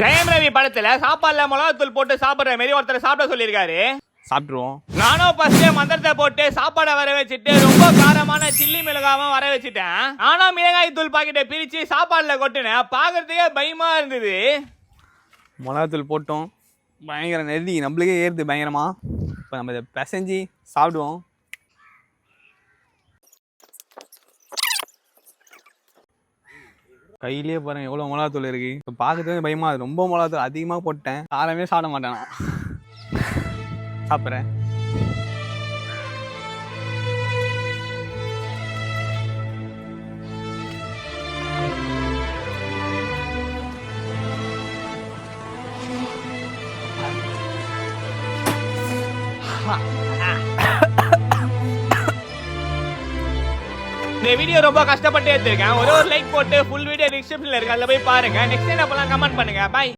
ஜெயம் ரவி படத்துல சாப்பாடுல மிளகாத்தூள் போட்டு சாப்பிடுற மாதிரி ஒருத்தர் சாப்பிட சொல்லியிருக்காரு. சாப்பிட்ருவோம் நானும் ஃபர்ஸ்ட் மந்திரத்தை போட்டு சாப்பாடை வர வச்சுட்டு ரொம்ப காரமான சில்லி மிளகாவும் வர வச்சுட்டேன். நானும் மிளகாய் தூள் பாக்கெட்டை பிரிச்சு சாப்பாடுல கொட்டினேன். பாக்குறதுக்கே பயமா இருந்தது. மிளகாத்தூள் போட்டோம். பயங்கர நெருடி நம்மளுக்கே ஏறுது பயங்கரமா. இப்போ நம்ம இதை பிசைஞ்சு சாப்பிடுவோம். கையிலேயே பாருங்க எவ்வளோ மிளகாத்தூள் இருக்கு. இப்போ பார்க்கறதுக்கு பயமா அது ரொம்ப மிளகாத்தூள் அதிகமாக போட்டேன். யாருமே சாப்பிட மாட்டேன் நான். சாப்பிட்றேன். இந்த வீடியோ ரொம்ப கஷ்டப்பட்டு எடுத்திருக்கேன். ஒரு ஒரு லைக் போட்டு ஃபுல் வீடியோ டிஸ்கிரிப்ஷன்ல இருக்கு. அதுல போய் பாருங்க. நெக்ஸ்ட் என்ன பண்ணலாம் கமெண்ட் பண்ணுங்க. பை